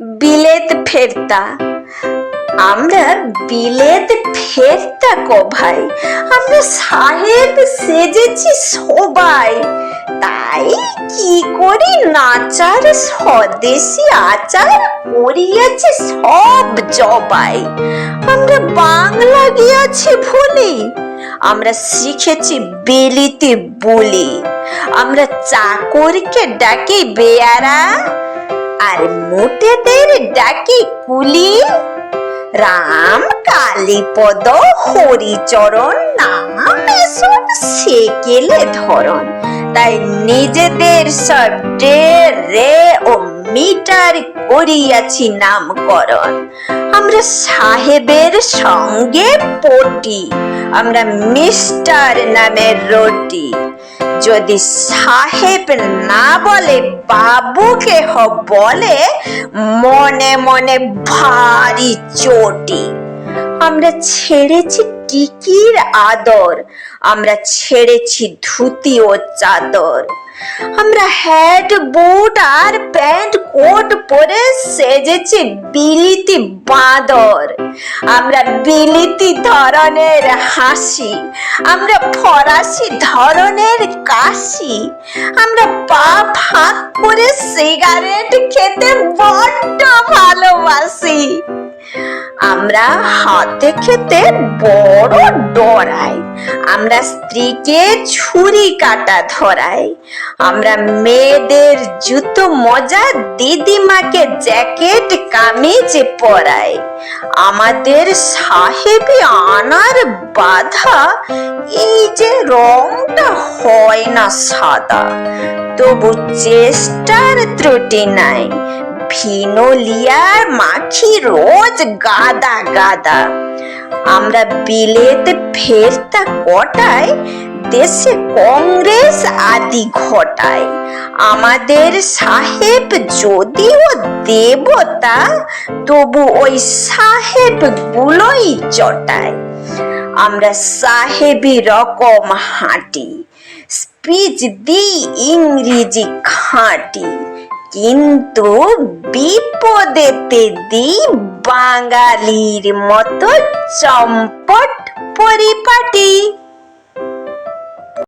বিলেত ফেরতা। আমরা বিলেত ফেরতা কো ভাই? আমরা সাহেব সেজেছি সবাই। তাই কি করি নাচার স্বদেশি আচার করিয়াছে সব জবাই। আমরা বাংলা গিয়াছি ভুলি। আমরা শিখেছি বেলিতে বলি। আমরা চাকরকে ডাকি বেয়ারা। আর মোটেদের ডাকি কুলি রাম কালীপদ হরিচরণ নাম এসব সেকেলে ধরন তাই নিজেদের সব রে ও মিটার করিয়াছি নামকরণ। আমরা সাহেবের সঙ্গে পটি, আমরা মিস্টার নামের রটি। যদি সাহেব না বলে, বাবুকে হ বলে, মনে মনে ভারী চটি। আমরা ছেড়েছি টিকির আদর। আমরা ছেড়েছি ধুতি ও চাদর। আমরা হ্যাট বুট আর প্যান্ট কোট পরে সেজেছি বিলিতি বাঁদর। আমরা বিলিতি ধরনের হাসি। আমরা ফরাসি ধরনের কাশি। আমরা পা ফাঁক করে সিগারেট খেতে বড্ড ভালোবাসি। আমরা হাতে খেতে বড় ডরাই। আমরা স্ত্রীকে ছুরি কাটা ধরাই। আমরা মেয়েদের জুতো, মজা, দিদিমাকে জ্যাকেট, কামিজ পরাই। আমাদের সাহেবি আনার বাধা এই যে রংটা হয় না সাদা, তবু চেষ্টার ত্রুটি নাই। ভিনোলিয়ার মাখি রোজ গাদা গাদা। আমরা বিলেত ফেরতা কটায়, দেশে কংগ্রেস আদি ঘটায়। আমাদের সাহেব যদিও দেবতা, তবু ওই সাহেব গুলোই চটায় আমরা সাহেবি রকম হাঁটি, স্পিচ দি ইংরেজি খাঁটি। কিন্তু বিপদেতে দি বাঙালির মতো চম্পট পরিপাটি।